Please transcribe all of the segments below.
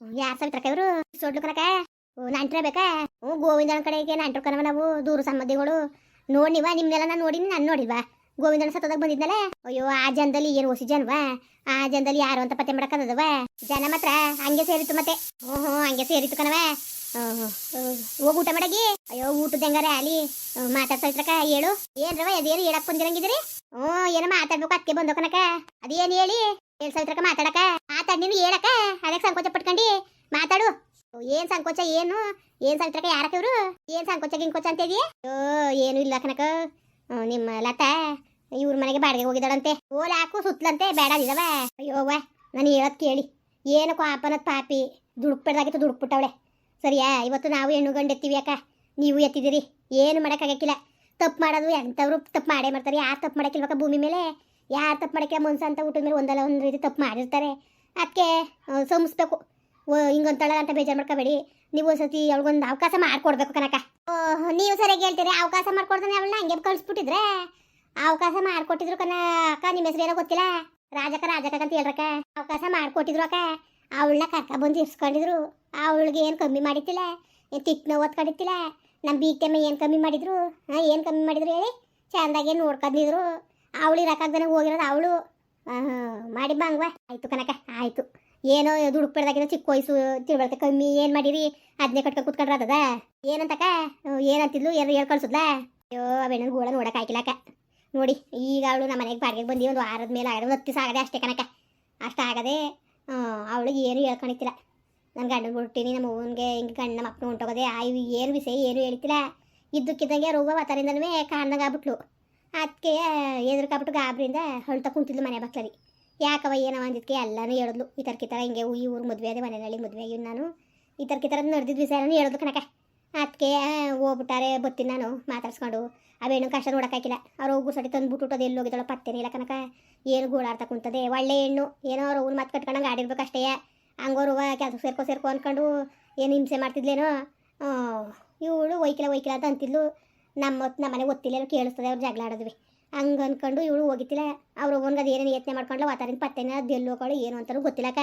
ಯಾರು ಸಾವಿತ್ರಕ್ಕ ಇವರು? ಸೋಡ್ಲು ಕನಕ ನಂಟ್ರೆ ಬೇಕಾ? ಹ್ಞೂ, ಗೋವಿಂದನ ಕಡೆಗೆ ನಂಟ್ರು ಕಣವ ನಾವು, ದೂರ ಸಂಬಂಧಿಗಳು. ನೋಡಿ ನೀವ ನಿಮ್ನೆಲ್ಲ ನಾನು ನೋಡಿನಿ, ನಾನು ನೋಡಿಲ್ವಾ? ಗೋವಿಂದನ ಸತ್ತದಾಗ ಬಂದಿದ್ನಲ್ಲ? ಅಯ್ಯೋ, ಆ ಜನದಲ್ಲಿ ಏನು ಓಸಿ ಜನವಾ? ಆ ಜನದಲ್ಲಿ ಯಾರು ಅಂತ ಪತ್ತೆ ಮಾಡಕ್ಕದವ ಜನ ಮಾತ್ರ ಹಂಗೆ ಸೇರಿತ್ತು ಮತ್ತೆ. ಹ್ಞೂ ಹ್ಞೂ, ಹಂಗೆ ಸೇರಿತ್ತು ಕಣವ. ಹೋಗಿ ಊಟ ಮಾಡಗಿ. ಅಯ್ಯೋ, ಊಟದ ಹೆಂಗಾರ ಅಲ್ಲಿ? ಮಾತಾಡ್ಸೈತ್ರಕ ಹೇಳು. ಏನ್ರವ, ಅದೇನು ಹೇಳಕ್ ಬಂದಿರಂಗಿದ್ರಿ ಹ್ಞೂ, ಏನೋ ಮಾತಾಡ್ಬೇಕು ಅದಕ್ಕೆ ಬಂದೋ ಕನಕ ಅದೇನು ಹೇಳಿ? ಹೇಳ್ ಸವಿತ್ರಕ ಮಾತಾಡಕ? ಮಾತಾಡ್ ನೀನು, ಹೇಳಕ? ಅದಕ್ಕೆ ಸಂಕೋಚ ಪಟ್ಕೊಂಡಿ. ಮಾತಾಡು. ಏನ್ ಸಂಕೋಚ, ಏನು? ಏನ್ ಸವಿತ್ರಕ ಯಾರಕ ಇವ್ರು? ಏನ್ ಸಂಕೋಚ, ಗಿಂಕೋಚ ಅಂತ ಇದೆಯಾ ಓ, ಏನು ಇಲ್ಲ ಕನಕ ನಿಮ್ಮ ಲತಾ, ಇವ್ರ ಮನೆಗೆ ಬಾಡಿಗೆ ಹೋಗಿದ್ದಾಳಂತೆ. ಓಲ್ ಹಾಕು, ಸುತ್ತಲಂತೆ, ಬೇಡ ಇದಾವ ಅಯ್ಯೋ ವಾ ನಾನು ಹೇಳೋದ್ ಕೇಳಿ. ಏನು ಕಾಪನ ಪಾಪಿ. ದುಡುಕ್ಬೇಡ್ದಾಗಿತ್ತು ದುಡುಕ್ಬಿಟ್ಟವಳೆ ಸರಿಯಾ? ಇವತ್ತು ನಾವು ಹೆಣ್ಣು ಗಂಡು ಎತ್ತೀವಿ ಅಕ್ಕ. ನೀವು ಎತ್ತಿದ್ದೀರಿ. ಏನು ಮಾಡೋಕ್ಕಾಗಕ್ಕಿಲ್ಲ ತಪ್ಪು ಮಾಡೋದು ಎಂಥವ್ರು ತಪ್ಪು ಮಾಡೇ ಮಾಡ್ತಾರೆ. ಯಾರು ತಪ್ಪು ಮಾಡೋಕ್ಕಿಲ್ವಕ್ಕ ಭೂಮಿ ಮೇಲೆ? ಯಾರು ತಪ್ಪು ಮಾಡಕ್ಕೆ ಮನ್ಸ ಅಂತ ಊಟದ ಮೇಲೆ ಒಂದಲ್ಲ ಒಂದು ರೀತಿ ತಪ್ಪು ಮಾಡಿರ್ತಾರೆ. ಅದಕ್ಕೆ ಓ ಹಿಂಗಂತಳ ಅಂತ ಬೇಜಾರು ಮಾಡ್ಕೋಬೇಡಿ. ನೀವು ಒಂದ್ಸತಿ ಅವಳಿಗೊಂದು ಅವಕಾಶ ಮಾಡಿಕೊಡ್ಬೇಕು ಕನಕ ನೀವು ಸರಿಯಾಗಿ ಹೇಳ್ತೀರಿ, ಅವಕಾಶ ಮಾಡ್ಕೊಡ್ತಾನೆ ಅವಳನ್ನ ಹಂಗೆ ಕಳಿಸ್ಬಿಟ್ಟಿದ್ರೆ? ಅವಕಾಶ ಮಾಡ್ಕೊಟ್ಟಿದ್ರು ಕನ ಅಕ್ಕ ನಿಮ್ಮ ಹೆಸರು ಏನೋ ಗೊತ್ತಿಲ್ಲ? ರಾಜಕ ರಾಜಕ ಅಂತ ಹೇಳ್ರಕ್ಕ. ಅವಕಾಶ ಮಾಡ್ಕೊಟ್ಟಿದ್ರು ಅಕ್ಕ. ಅವಳನ್ನ ಕರ್ಕ ಬಂದು ಇರ್ಸ್ಕೊಂಡಿದ್ರು. ಅವಳಿಗೆ ಏನು ಕಮ್ಮಿ ಮಾಡಿತ್ತಿಲ್ಲ ಏನು ತಿಕ್ನ ಓದ್ಕೊಂಡಿತ್ತಿಲ್ಲ ನಮ್ಮ ಬಿ ಟೈಮ್ ಏನು ಕಮ್ಮಿ ಮಾಡಿದ್ರು? ಹಾಂ, ಏನು ಕಮ್ಮಿ ಮಾಡಿದ್ರು ಹೇಳಿ? ಚಂದಾಗಿ ನೋಡ್ಕೊಂಡಿದ್ರು ಅವಳು ಇರಕ್ಕಾಗ್ದಾನೆ ಹೋಗಿರೋದು ಅವಳು. ಮಾಡಿ ಬಂಗ್ವ ಆಯ್ತು ಕನಕ ಆಯ್ತು. ಏನೋ ದುಡುಕ್ ಬಿಡ್ದಾಗಿನ ಚಿಕ್ಕ ವಯಸ್ಸು ತಿಳ್ಬಳಕೆ ಕಮ್ಮಿ. ಏನು ಮಾಡಿರಿ? ಅದನ್ನೇ ಕಟ್ಕೊಂಡು ಕುತ್ಕೊಂಡ್ರ ಅದದ ಏನಂತಕ ಏನಂತಿದ್ಲು? ಏನು ಹೇಳ್ ಕಳ್ಸುದ್ಲ? ಅಯ್ಯೋ ಅವೇನನ್ ಗೋಳ ನೋಡಕ್ ಹಾಕಿಲ್ಲಕ ನೋಡಿ, ಈಗ ಅವಳು ನಮ್ಮ ಮನೆಗೆ ಬಾಡಿಗೆ ಬಂದು ಒಂದು ವಾರದ ಮೇಲೆ ಆಗದೆ, ಒಂದು ಆಗದೆ ಅಷ್ಟೇ ಕನಕ ಅಷ್ಟು ಆಗದೆ ಅವಳಿಗೆ ಏನು ಹೇಳ್ಕೊಂಡಿತ್ತಿಲ್ಲ ನನ್ನ ಗಂಡನ ಬಿಟ್ಟಿನಿ ನಮ್ಮ ಅವನಿಗೆ ಹಿಂಗೆ ಗಂಡ ಅಪ್ಪನ ಹೊಂಟೋಗೋದೆ. ಆ ಏನು ವಿಷಯ ಏನು ಹೇಳ್ತಿಲ್ಲ. ಇದ್ದಕ್ಕಿದ್ದಂಗೆ ರೋಗ ವಾತಾರಿಂದನೂ ಕಾಣ್ದಂಗೆ ಆಗ್ಬಿಟ್ಲು. ಅದಕ್ಕೆ ಎದುರ್ಕಾಬಿಟ್ಟು ಗಾಬ್ರಿಂದ ಹೊಳ್ತಾ ಕುಂತಿದ್ಲು ಮನೆ ಬಕ್ಲರಿ. ಯಾಕವ ಏನವ ಅಂದಿದ್ಕೆ ಎಲ್ಲನೂ ಹೇಳಿದ್ಲು. ಈ ಥರ ಥರ ಹಿಂಗೆ ಈ ಊರು ಮದುವೆ ಅದೇ, ಮನೆಯಲ್ಲಿ ಮದುವೆ ಆಗಿದ್ದು ನಾನು. ಈ ಥರ ಥರ ನಡೆದಿದ್ದ ವಿಷಯನೂ ಹೇಳಿದ್ಲು ಕಣಕ ಅದಕ್ಕೆ ಹೋಗ್ಬಿಟ್ಟಾರೆ ಬತ್ತೀನಿ ನಾನು ಮಾತಾಡ್ಸ್ಕೊಂಡು. ಅವೇನು ಕಷ್ಟ ನೋಡೋಕ್ಕಾಗಿಲ್ಲ. ಅವ್ರು ಹೋಗು ಸಡಿ ತಂದು ಬಿಟ್ಟು ಅದು ಎಲ್ಲಿ ಹೋಗಿದ್ದಳು ಪತ್ತೇನೆ ಇಲ್ಲ ಕನಕ ಏನು ಗೋಳಾಡ್ತಾ ಕುಂತದೆ. ಒಳ್ಳೆ ಹೆಣ್ಣು. ಏನೋ ಅವ್ರು ಅವ್ನು ಮಾತು ಕಟ್ಕೊಂಡಂಗೆ ಆಡಿರ್ಬೇಕು ಅಷ್ಟೇ ಹಂಗೋರು ಕೆಲಸ ಸೇರ್ಕೊ ಸೇರ್ಕೊ ಅಂದ್ಕೊಂಡು ಏನು ಹಿಂಸೆ ಮಾಡ್ತಿದ್ಲೇನೋ. ಇವಳು ಒಯ್ಕಿಲ್ಲ ಒಯ್ಕಿಲ್ಲ ಅಂತ ಅಂತಿದ್ಲು. ನಮ್ಮ ನಮ್ಮನೆ ಗೊತ್ತಿಲ್ಲ ಕೇಳಿಸ್ತದೆ, ಅವ್ರು ಜಗಳ ಆಡೋದ್ವಿ. ಹಂಗೆ ಅಂದ್ಕೊಂಡು ಇವಳು ಹೋಗಿತ್ತಿಲ್ಲ, ಅವ್ರು ಒಂದು ಅದು ಏನೇನು ಯತ್ನೆ ಮಾಡ್ಕೊಂಡ್ಲ ವಾತಾರಿನ ಪತ್ತೆನ ಅದು ಏನು ಅಂತಲೂ ಗೊತ್ತಿಲ್ಲಕ್ಕ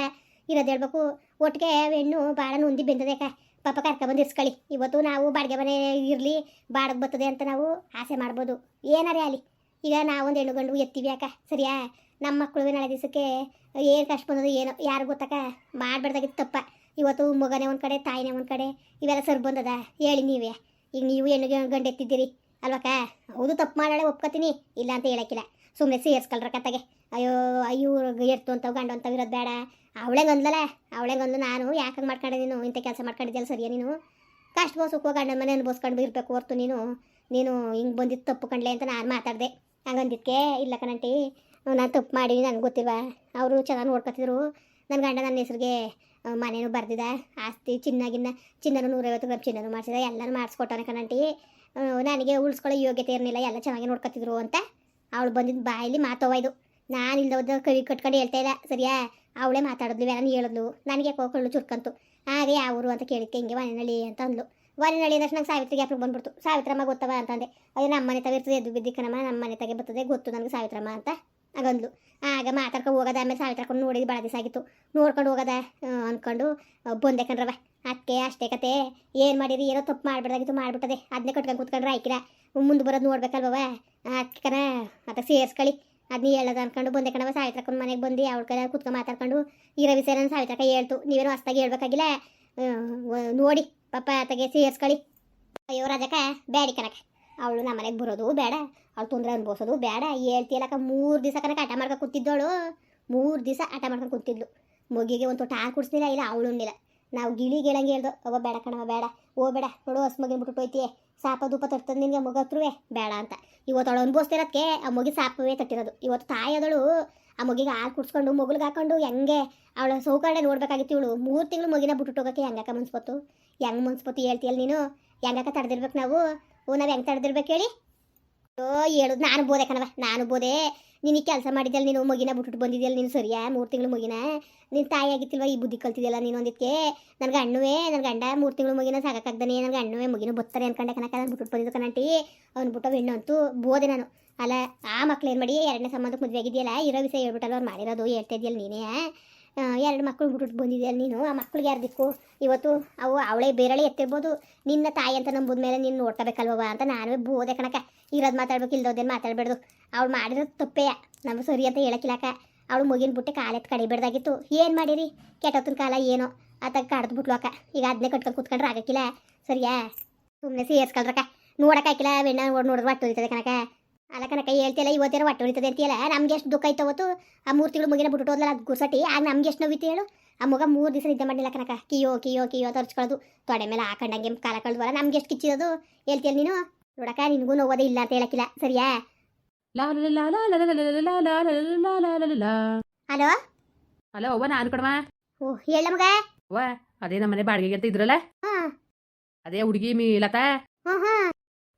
ಇರೋದು ಹೇಳ್ಬೇಕು, ಒಟ್ಟಿಗೆ ಹೆಣ್ಣು ಭಾಳ ನೊಂದಿ ಬೆಂದದಕ್ಕ ಪಾಪ ಕರ್ಕೊಬಂದು ಇರ್ಸ್ಕೊಳ್ಳಿ ಇವತ್ತು ನಾವು ಬಾಡಿಗೆ ಮನೆ ಇರಲಿ, ಬಾಡಿಗೆ ಬರ್ತದೆ ಅಂತ ನಾವು ಆಸೆ ಮಾಡ್ಬೋದು. ಏನಾರೇ ಅಲ್ಲಿ ಈಗ ನಾವೊಂದು ಹೆಣ್ಣು ಗಂಡು ಎತ್ತೀವಿ ಅಕ್ಕ. ಸರಿಯಾ? ನಮ್ಮ ಮಕ್ಕಳು ನಾಳೆ ದಿವಸಕ್ಕೆ ಏನು ಕಷ್ಟ ಬಂದದು ಏನೋ, ಯಾರು ಗೊತ್ತಕ್ಕ? ಮಾಡಬೇಡ್ದಾಗಿತ್ತು ತಪ್ಪ. ಇವತ್ತು ಮಗನೇ ಒಂದು ಕಡೆ, ತಾಯಿನೇ ಒಂದು ಕಡೆ, ಇವೆಲ್ಲ ಸರ್ ಬಂದದ, ಹೇಳಿ ನೀವೇ. ಈಗ ನೀವು ಹೆಣ್ಣು ಗಂಡ ಎತ್ತಿದ್ದೀರಿ? ಅಲ್ವಕ್ಕ ಹೌದು, ತಪ್ಪು ಮಾಡಾಳೆ ಒಪ್ಕೋತೀನಿ. ಇಲ್ಲ ಅಂತ ಹೇಳಕ್ಕಿಲ್ಲ. ಸುಮ್ಮನೆ ಸೇರಿಸ್ಕೊಳ್ರ ಕತ್ತಗೆ ಅಯ್ಯೋ ಅಯ್ಯೋ ಎತ್ತು ಅಂತವು, ಗಂಡು ಅಂತ ಇರೋದು ಬೇಡ. ಅವಳೆ ಗಂದ್ಲಲ್ಲ ಅವಳೇ ಗಂದ್ಲು ನಾನು. ಯಾಕೆ ಮಾಡ್ಕೊಂಡೆ ನೀನು? ಇಂಥ ಕೆಲಸ ಮಾಡ್ಕೊಂಡಿದ್ದೆಲ್ಲ ಸರಿಯಾ ನೀನು? ಕಷ್ಟ ಸುಖವೋ ಗಂಡನ ಮನೆ ಅನ್ಬೋಸ್ಕೊಂಡು ಇರಬೇಕು ಹೊರ್ತು ನೀನು. ನೀನು ಹಿಂಗೆ ಬಂದಿದ್ದು ತಪ್ಪು ಕಂಡ್ಲೆ ಅಂತ ನಾನು ಮಾತಾಡಿದೆ. ಹಂಗಂದಿದ್ಕೆ ಇಲ್ಲ ಕಣಂಟಿ ನಾನು ತಪ್ಪು ಮಾಡಿ ನನಗೆ ಗೊತ್ತಿಲ್ವಾ? ಅವರು ಚೆನ್ನಾಗಿ ನೋಡ್ಕೊತಿದ್ರು. ನನ್ನ ಗಂಡ ನನ್ನ ಹೆಸ್ರಿಗೆ ಮನೇನು ಬರ್ದಿದ, ಆಸ್ತಿ ಚಿನ್ನಾಗಿನ್ನ ಚಿನ್ನನು ನೂರೈವತ್ತು ಗ್ರಾಮ್ ಚಿನ್ನನು ಮಾಡಿಸಿದ, ಎಲ್ಲನೂ ಮಾಡಿಸ್ಕೊಟ್ಟವನ ಕಣಂಟಿ. ನನಗೆ ಉಳಿಸ್ಕೊಳ್ಳೋ ಯೋಗ್ಯತೆ ಇರಲಿಲ್ಲ, ಎಲ್ಲ ಚೆನ್ನಾಗಿ ನೋಡ್ಕೊತಿದ್ರು ಅಂತ ಅವಳು ಬಂದಿದ್ದು ಬಾಯಲ್ಲಿ ಮಾತವ ಇದು ನಾನು ಇಲ್ದೋದ ಕವಿ ಕಟ್ಕೊಂಡು ಹೇಳ್ತಾ ಇಲ್ಲ, ಸರಿಯಾ? ಅವಳೇ ಮಾತಾಡಿದ್ಲು ನಾನು ಹೇಳಿದ್ಲು. ನನಗೆ ಕೋಕೊಳ್ಳು ಚುರ್ಕಂತು. ಹಾಗೆ ಯಾವ ಊರು ಅಂತ ಕೇಳಿಕ್ಕೆ ಹಿಂಗೆ ವನಿನಳ್ಳಿ ಅಂತ ಅಂದ್ಲು. ವನಿನಳ್ಳಿ ಅಂದ್ರೆ ನಂಗೆ ಸಾವಿತ್ರಿಗೆ ಗ್ಯಾಪ್ರಿಗೆ ಬಂದ್ಬಿಡ್ತು. ಸಾವಿತ್ರಮ್ಮ ಗೊತ್ತವ ಅಂತಂದೆ ಅದೇ. ನಮ್ಮ ಮನೆ ತಗ ಇರ್ತದೆ, ಎದ್ದು ನಮ್ಮ ಮನೆ ತಗೆ ಬರ್ತದೆ, ಗೊತ್ತು ನನಗೆ ಸಾವಿತ್ರಮ್ಮ ಅಂತ. ಆಗಂದ್ಲು. ಆಗ ಮಾತಾಡ್ಕೊ ಹೋಗೋದ, ಆಮೇಲೆ ಸಾವಿತ್ರಕೊಂಡು ನೋಡಿದ್ದು ಭಾಳ ದಿವಸ ಆಗಿತ್ತು. ನೋಡ್ಕೊಂಡು ಹೋಗೋದ ಅಂದ್ಕೊಂಡು ಬಂದೆ ಕಣ್ರವ ಅದಕ್ಕೆ ಅಷ್ಟೇ ಕತೆ. ಏನು ಮಾಡಿರಿ? ಏನೋ ತಪ್ಪು ಮಾಡ್ಬಿಡ್ದಾಗಿತ್ತು, ಮಾಡ್ಬಿಟ್ಟದೆ. ಅದನ್ನೇ ಕಟ್ಕೊಂಡು ಕೂತ್ಕೊಂಡ್ರೆ ಆಯ್ಕಿಲ್ಲ ಮುಂದೆ ಬರೋದು ನೋಡ್ಬೇಕಲ್ವ ಅದಕ್ಕೆ ಅದಕ್ಕೆ ಸೇರಿಸ್ಕೊಳ್ಳಿ ಅದನ್ನ ಹೇಳೋದು ಅಂದ್ಕೊಂಡು ಬಂದೆ ಕಣವ ತರ್ಕೊಂಡು ಮನೆಗೆ ಬಂದು ಅವ್ಳ ಕಡೆ ಕೂತ್ಕೊಂಡು ಮಾತಾಡ್ಕೊಂಡು ಇರೋ ವಿಷಯ ನನ್ನ ಸಾವಿತ್ರಕ್ಕ ಹೇಳ್ತು. ನೀವೇನು ಹೊಸ್ದಾಗಿ ಹೇಳ್ಬೇಕಾಗಿಲ್ಲ? ನೋಡಿ, ಪಾಪ ಆತಗೆ ಸೇರಿಸ್ಕೊಳ್ಳಿ ಅಯ್ಯೋ ರಾಜಕ್ಕ, ಬ್ಯಾಡಿ ಕನಕ ಅವಳು ನಮ್ಮ ಮನೆಗೆ ಬರೋದು ಬೇಡ. ಅವಳು ತೊಂದರೆ ಅನ್ಬೋಸೋದು ಬೇಡ. ಹೇಳ್ತಿಯಲ್ಲಕ್ಕ ಮೂರು ದಿವಸ ಕನಕ ಆಟ ಕೂತಿದ್ದವಳು ಮೂರು ದಿವಸ ಆಟ ಮಾಡ್ಕೊಂಡು ಕೂತಿದ್ಲು. ಮಗಿಗೆ ಒಂದು ತೊಟ್ಟು ಹಾಕಿ ಕುಡಿಸ್ಲಿಲ್ಲ, ಇಲ್ಲ ಅವಳು ಉಣ್ಣಿಲ್ಲ ನಾವು ಗಿಳಿ ಗಿಳಂಗೆ ಹೇಳ್ದು ಅವ ಬೇಡ ಕಣವ ಬೇಡ. ಓ, ಬೇಡ. ನೋಡು ಹೊಸ ಮಗಿನ ಬಿಟ್ಟು ಹೋಯ್ತಿಯೇ. ಸಾಪ ಧೂಪ ತರ್ತದೆ ನಿನಗೆ, ಮಗ ಹತ್ರವೇ. ಬೇಡ ಅಂತ. ಇವತ್ತು ಅವಳು ಅನುಭವಿಸ್ತಿರೋದಕ್ಕೆ ಆ ಮಗಿ ಸಾಪವೇ ತಟ್ಟಿರೋದು. ಇವತ್ತು ತಾಯಿಯದಳು ಆ ಮಗಿಗೆ ಹಾಲು ಕುಡ್ಸ್ಕೊಂಡು ಮಗುಲ್ಗೆ ಹಾಕೊಂಡು ಹೆಂಗೆ ಅವಳ ಸೌಕರ್ಯ ನೋಡ್ಬೇಕಾಗಿತ್ತು ಇವಳು. ಮೂರು ತಿಂಗಳು ಮಗಿನ ಬಿಟ್ಟು ಹೋಗೋಕ್ಕೆ ಹೆಂಗಕ್ಕ ಮನ್ಸ್ಬೋದು ಹೆಂಗೆ ಮನ್ಸ್ಬೋದು ಹೇಳ್ತೀಯಲ್ಲ ನೀನು? ಹೆಂಗಕ್ಕ ತಡೆದಿರ್ಬೇಕು ನಾವು? ನಾವು ಹೆಂಗ್ ತಡೆದಿರ್ಬೇಕು ಹೇಳಿ? ಓ, ಹೇಳೋದು ನಾನು ಬೋದೆ ಕಣವ ನಾನು ಬೋದೆ. ನಿನಗೆ ಕೆಲಸ ಮಾಡಿದ್ಯಲ್ಲ ನೀನು, ಮಗಿನ ಬಿಟ್ಬಿಟ್ಟು ಬಂದಿದ್ಯಲ್ಲ ನೀನು ಸರಿಯಾ? ಮೂರು ತಿಂಗಳು ಮಗಿನ? ನಿನ್ನ ತಾಯಿ ಆಗಿತ್ತಿಲ್ವ ಈ ಬುದ್ಧಿ ಕಲ್ತಿದ್ಯಲ್ಲ ನೀನು ಒಂದಿಕ್ಕೆ ನನ್ನ ಗಣ್ಣುವೆ ನನ್ನ ಗಂಡ ಮೂರು ತಿಂಗಳು ಮಗಿನ ಸಾಕಾಗ್ದಾನೆ ನನಗೆ ಅಣ್ಣುವೇ ಮಗಿನ ಬತ್ತಾರೆ ಅನ್ಕೊಂಡೆ ಕನಕ ನಾನು ಬಿಟ್ಬಿಟ್ಟು ಬಂದಿದ್ದು ಕಣಂಟಿ ಅವ್ನು ಬಿಟ್ಟು ಹೆಣ್ಣು ಅಂತೂ ಬೋದೆ ನಾನು. ಅಲ್ಲ, ಆ ಮಕ್ಳು ಏನು ಮಾಡಿ, ಎರಡನೇ ಸಂಬಂಧಕ್ಕೆ ಮದುವೆ ಆಗಿದೆಯಲ್ಲ, ಇರೋ ವಿಷಯ ಹೇಳ್ಬಿಟ್ಟಲ್ಲ ಅವ್ರು ಮಾಡಿರೋದು, ಹೇಳ್ತಾ ಇದೆಯಲ್ಲ ನೀನೇ ಎರಡು ಮಕ್ಕಳು ಹುಟ್ಟು ಬಂದಿದ್ಯಾ ನೀನು? ಆ ಮಕ್ಳಿಗೆ ಯಾರು ದಿಕ್ಕು? ಇವತ್ತು ಅವು ಅವಳೇ ಬೇರಳೆ ಎತ್ತಿರ್ಬೋದು. ನಿನ್ನ ತಾಯಿ ಅಂತ ನಂಬುದ ಮೇಲೆ ನೀನು ನೋಡ್ಕೋಬೇಕಲ್ವ ಅಂತ ನಾನು ಬೋದೆ ಕಣಕ ಇರೋದು ಮಾತಾಡ್ಬೇಕು ಇಲ್ದೋದೇನು ಮಾತಾಡ್ಬಾರ್ದು ಅವಳು ಮಾಡಿರೋದು ತಪ್ಪೇ. ನಮ್ಗೆ ಸರಿ ಅಂತ ಹೇಳಕ್ಕಿಲ್ಲಕ ಅವಳು ಮುಗಿನ ಬಿಟ್ಟು ಕಾಲೆತ್ತು ಕಡಿಬೇಡ್ದಾಗಿತ್ತು. ಏನು ಮಾಡಿರಿ? ಕೆಟ್ಟೊತ್ತಿನ ಕಾಲ ಏನೋ. ಆತ ಕಡ್ದು ಬಿಟ್ಲು ಅಕ್ಕ. ಈಗ ಅದನ್ನೇ ಕಟ್ಕೊಂಡು ಕೂತ್ಕೊಂಡ್ರೆ ಆಗಕ್ಕಿಲ್ಲ. ಸರಿಯಾ? ಸುಮ್ಮನೆ ಸೇರಿಸ್ಕೊಳ್ರಕ್ಕ. ನೋಡೋಕ್ಕಾಗಿಲ್ಲ ಬೆಣ್ಣ ನೋಡಿ ನೋಡಿದ್ರೆ ಒಟ್ಟು ಹೋಗ್ತದೆ ಕನಕ ಅಲ್ಲಕನ ಕೈ ಹೇಳ್ತಿಲ್ಲ ಇವತ್ತೇನೋ ಹೊಟ್ಟೆ ಹೊಳಿತದೆ ಅಂತೀಯಲ್ಲ ನಮ್ಗೆ ಎಷ್ಟು ದುಃಖ ಐತೆ ಅವತ್ತು ಆ ಮೂರು ತಿಂಗಳು ಮುಗಿನ ಬಿಟ್ಟು ಹೋದ್ಲಲ್ಲ ಅದು ಗುರ್ಸಟಿ ಆಗ ನಮ್ಗೆ ಎಷ್ಟು ನೋವಿತ್ತು ಹೇಳು ಆ ಮಗ ಮೂರು ದಿವಸ ನಿದ್ದೆ ಮಾಡಲಿಲ್ಲ ಕನಕ ಕಿಯೋ ಕಿಯೋ ಕಿಯೋ ತರ್ಸ್ಕೊಳ್ಳೋದು ತೊಡೆ ಮೇಲೆ ಹಾಕೊಂಡಂಗೆ ಕಾಲ ಕಳೆದ್ವಲ್ಲ ನಮ್ಗೆ ಎಷ್ಟು ಕಿಚ್ಚಿರೋದು ಹೇಳ್ತೀಯಲ್ಲ ನೀನು ನೋಡಕ್ಕ ನಿನಗೂ ನೋವೋದೇ ಇಲ್ಲ ಅಂತ ಹೇಳಕ್ಕಿಲ್ಲ ಸರಿಯಾ ಹಲೋ ಹಲೋ ಅವ್ವ ನಾನು ಕಡಮ ಓ ಹೇಳ ಮಗ ಅವ್ವ ಅದೇ ನಮ್ಮನೆ ಬಾಡಿಗೆಗೆ ಅಂತ ಇದ್ರಲ್ಲ ಅದೇ ಹುಡುಗಿ ಮೀ ಲತಾ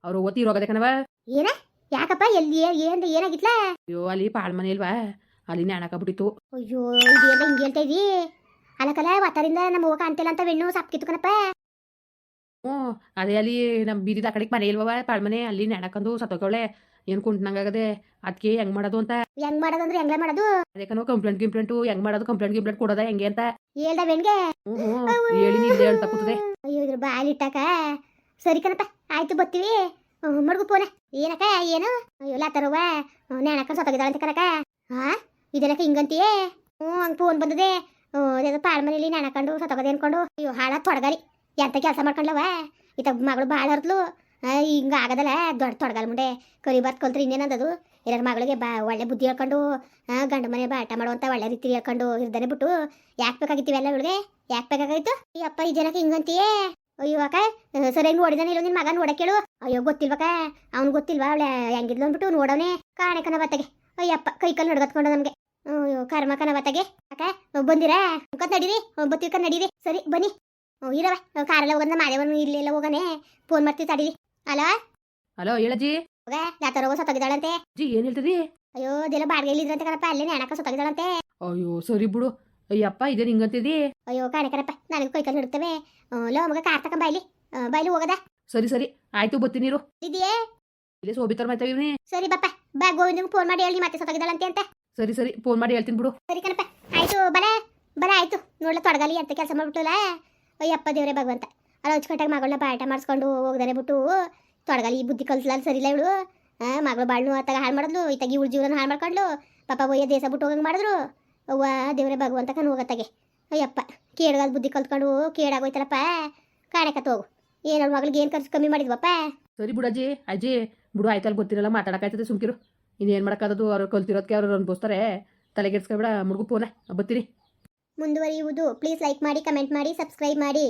ಅವ್ರು ಓತಿ ರೋಗದ ಕಣವ ಏನ ಯಾಕಪ್ಪ ಎಲ್ಲಿ ಏನ್ ಏನಾಗಿತ್ಲಾ? ಅಯ್ಯೋ ಅಲ್ಲಿ ಪಾಳ್ ಮನೆ ಇಲ್ವಾ? ಅಲ್ಲಿ ಬಿಟ್ಟಿತ್ತು ಅಯ್ಯೋ ಇದೆಲ್ಲ ಹಿಂಗೆ ಹೇಳ್ತಾ ಇದ್ದೀ ಅಲಕಲ ಒತ್ತರಿಂದ ನಮ್ಮ ಹೋಗ ಅಂತಿಲ್ಲ ಅಂತ ಬೆಣ್ಣು ಸಪ್ಕಿತ್ತು ಕಣಪ್ಪ. ಹ್ಞೂ ಅದೇ ಅಲ್ಲಿ ನಮ್ಮ ಬೀದಿದ ಆ ಕಡೆಗೆ ಮನೆ ಇಲ್ವವ ಪಾಳ್ ಮನೆ? ಅಲ್ಲಿ ನ್ಯಾಣಾಕಂದು ಸತ್ತೋಗವಳೆ ಏನು ಕುಂಟ್ನಂಗಾಗದೆ? ಅದಕ್ಕೆ ಹೆಂಗ್ ಮಾಡೋದು ಅಂತ? ಹೆಂಗ್ ಮಾಡೋದಂದ್ರೆ ಹೆಂಗ್ ಮಾಡೋದು? ಅದೇ ಕಂಪ್ಲೇಂಟ್ ಗಿಂಪ್ಲೇಂಟು ಹೆಂಗ್ ಮಾಡೋದು? ಕಂಪ್ಲೇಂಟ್ ಗಿಂಪ್ಲೇಂಟ್ ಕೊಡೋದ ಹೆಂಗೆ ಅಂತ? ಹೇಳ್ದ ಬೆಣ್ಗೆ? ಹ್ಞೂ ಹೇಳಿ ನೀನು ಹೇಳ್ತಾ ಕೂತದೆ. ಅಯ್ಯೋ ಇದ್ರ ಸರಿ ಕಣಪ್ಪ ಆಯ್ತು ಬರ್ತೀವಿ. ಮಡ್ಗು ಪೋನ. ಏನಕ್ಕ, ಏನು? ಎಲ್ಲ ತರುವ ನ್ಯಾಣಕ್ಕ ಸೊತ್ತಾಗಿದ್ದಾಳೆ ಅಂತ ಕರಕ ಹಾ ಇದೆಲ್ಲಕ್ಕ ಹಿಂಗಂತೀಯೇ? ಹ್ಞೂ, ಹಂಗೆ ಫೋನ್ ಬಂದದೆ. ಅದೇನೋ ಪಾಳ ಮನೇಲಿ ನೆನಕೊಂಡು ಸೊತ್ತಗದೆ ಅನ್ಕೊಂಡು. ಅಯ್ಯೋ, ಹಾಳ ತೊಡಗಲಿ. ಎಂತ ಕೆಲಸ ಮಾಡ್ಕೊಂಡ್ಲವ? ಈತ ಮಗಳು ಭಾಳ ಹೊರತ್ಲು ಹಿಂಗೆ ಆಗದಲ್ಲ, ದೊಡ್ಡ ತೊಡಗಲ್ ಮುಂಡೆ ಕರಿ ಬರ್ತ್ ಕಲ್ತ್ರೆ ಇನ್ನೇನಂದದು ಎಲ್ಲರ ಮಗಳಿಗೆ ಬಾ, ಒಳ್ಳೆ ಬುದ್ಧಿ ಹೇಳ್ಕೊಂಡು ಗಂಡ ಮನೆ ಬಾಟ ಮಾಡುವಂತ ಒಳ್ಳೆ ರೀತಿ ಹೇಳ್ಕೊಂಡು ಇರ್ದಾನೆ ಬಿಟ್ಟು. ಯಾಕೆ ಬೇಕಾಗಿತ್ತು ಇವೆಲ್ಲ ಇವಳಿಗೆ? ಯಾಕೆ ಬೇಕಾಗಿತ್ತು? ಈ ಅಪ್ಪ ಈ ಜನಕ್ಕೆ ಹಿಂಗಂತೀಯೇ? ಅಯ್ಯೋ ಅಕ್ಕ ಸರಿಯಾಗಿ ನೋಡಿದಾನೆ ಇಲ್ಲ ನಿನ್ನ ಮಗ ಕೇಳು. ಅಯ್ಯೋ ಗೊತ್ತಿಲ್ವಕ್ಕ ಅವ್ನು ಗೊತ್ತಿಲ್ವಾ ಅವಳೆ ಹೆಂಗಿದ್ಲು ಅಂದ್ಬಿಟ್ಟು ನೋಡವನೇ ಕಾಣೆ ಕನ ಬತ್ತಗೆ ಅಯ್ಯಪ್ಪ ಕೈ ಕಾಲು ನಡ್ಗತ್ಕೊಂಡು ನಮಗೆ. ಅಯ್ಯೋ ಕರ್ಮ ಕನ ಬತ್ತಗೆ ಅಕ್ಕ ಬಂದಿರಾ? ಮುಖದ್ ನಡೀರಿ ಬತ್ತಿರ್ಕ ನಡೀರಿ. ಸರಿ ಬನ್ನಿ. ಇರವ ಕಾರೆಲ್ಲ ಹೋಗೋದ ಮಾದೇವನು ಇಲ್ಲೆಲ್ಲ ಹೋಗನೆ ಫೋನ್ ಮಾಡ್ತೀವಿ ತಡೀರಿ. ಅಲೋ? ಹಲೋ ಹೇಳಜಿ ಹೋಗ ಯಾತರ ಹೋಗೋ ಸತ್ತೋಗಿದ್ದಾಳಂತೆ. ಜಿ ಏನು ಹೇಳ್ತದಿ? ಅಯ್ಯೋ ಅದೆಲ್ಲ ಬಾಡಿಗೆ ಇಲ್ಲಿದ್ರಂತೆ ಕಣಪ್ಪ ಅಲ್ಲೇ ನೆನಕ ಸತ್ತೋಗಿದ್ದಾಳಂತೆ. ಅಯ್ಯೋ ಸರಿ ಬಿಡು. ಅಯ್ಯಪ್ಪ ಇದೇ ಹಿಂಗಂತಿದಿ ಅಯ್ಯೋ ಕಾಣೆ ಕಣಪ್ಪ ನನಗೂ ಕೈ ಕಾಲು ಹಿಡುತ್ತವೆ ಲೋ ಮಗ ಕಾರ್ ತಕೊಂಡ್ ಬಾಯ್ಲಿ. ಬಾಯ್ಲಿ ಹೋಗದ? ಸರಿ ಸರಿ ಆಯ್ತು ಬತ್ತೀನಿ ನೀರು ಇದೆಯೇ ಇಲ್ಲೇ ಸೋಬಿತರ ಮಾತಾವಿ ಇವ್ನಿ. ಸರಿ ಬಪ್ಪ ಬಾ ಗೋವಿಂದ ಫೋನ್ ಮಾಡಿ ಹೇಳಿ ಮತ್ತೆ ಸತ್ತಾಗಿದ್ದಾಳಂತೆ ಅಂತ ಸರಿ ಸರಿ ಫೋನ್ ಮಾಡಿ ಹೇಳ್ತೀನಿ ಬಿಡು. ಸರಿ ಕಣಪ್ಪ ಆಯ್ತು ಬರೇ ಬರ ಆಯ್ತು. ನೋಡ್ಲ ತೊಡಗಲಿ ಅಂತ ಕೆಲಸ ಮಾಡ್ಬಿಟ್ಟಲ್ಲ ಅಯ್ಯಪ್ಪ ದೇವ್ರೆ ಭಗವಂತ. ಅಲ್ಲ ಹೊಚ್ಕಟ್ಟಾಗ ಮಗಳ ಬಾಟ ಮಾಡಿಸ್ಕೊಂಡು ಹೋಗ್ದಾನೆ ಬಿಟ್ಟು. ತೊಡಗಲಿ ಈ ಬುದ್ಧಿ ಕಲ್ಸಲ್ಲ ಸರಿಲ್ಲ ಇವಳು. ಮಗಳು ಬಾಳ್ನು ಅತ್ತಾಗ ಹಾಳು ಮಾಡಿದ್ಲು ಇತ್ತಾಗಿ ಇವಳು ಜೀವನ ಹಾಳು ಮಾಡ್ಕೊಂಡ್ಲು. ಪಾಪ ಒಯ್ಯ ದೇಶ ಬಿಟ್ಟು ಹೋಗಂಗೆ ಮಾಡಿದ್ರು. ಅವ್ವ ದೇವ್ರೆ ಭಗವಂತ ಕಣ್ ಹೋಗತ್ತಾಗೆ. ಅಯ್ಯಪ್ಪ ಕೇಡ್ಗಾದ ಬುದ್ಧಿ ಕಲ್ತ್ಕೊಂಡು ಕೇಡಾಗೋಯ್ತಲ್ಲಪ್ಪ. ಕಾಣಕತ್ತ ಹೋಗು. ಏನೋ ಮಗಳಿಗೆ ಏನು ಖರ್ಚು ಕಮ್ಮಿ ಮಾಡಿದ್ವಪ್ಪ? ಸರಿ ಬಿಡಜ್ಜಿ ಅಜ್ಜಿ ಬಿಡು ಆಯ್ತಲ್ಲಿ ಗೊತ್ತಿರಲ್ಲ ಮಾತಾಡಕಾಯ್ತದೆ ಸುಮ್ಕಿರು. ಇನ್ನೇನು ಮಾಡೋಕ್ಕಾದದು ಅವ್ರು ಕಲ್ತಿರೋದಕ್ಕೆ ಅವ್ರು ಅನ್ಬೋಸ್ತಾರೆ ತಲೆಗೆಡ್ಸ್ಕೊಬೇಡ ಮುಡುಗು ಫೋನ ಬತ್ತೀರಿ ಮುಂದುವರಿಯುವುದು. ಪ್ಲೀಸ್ ಲೈಕ್ ಮಾಡಿ ಕಮೆಂಟ್ ಮಾಡಿ ಸಬ್ಸ್ಕ್ರೈಬ್ ಮಾಡಿ.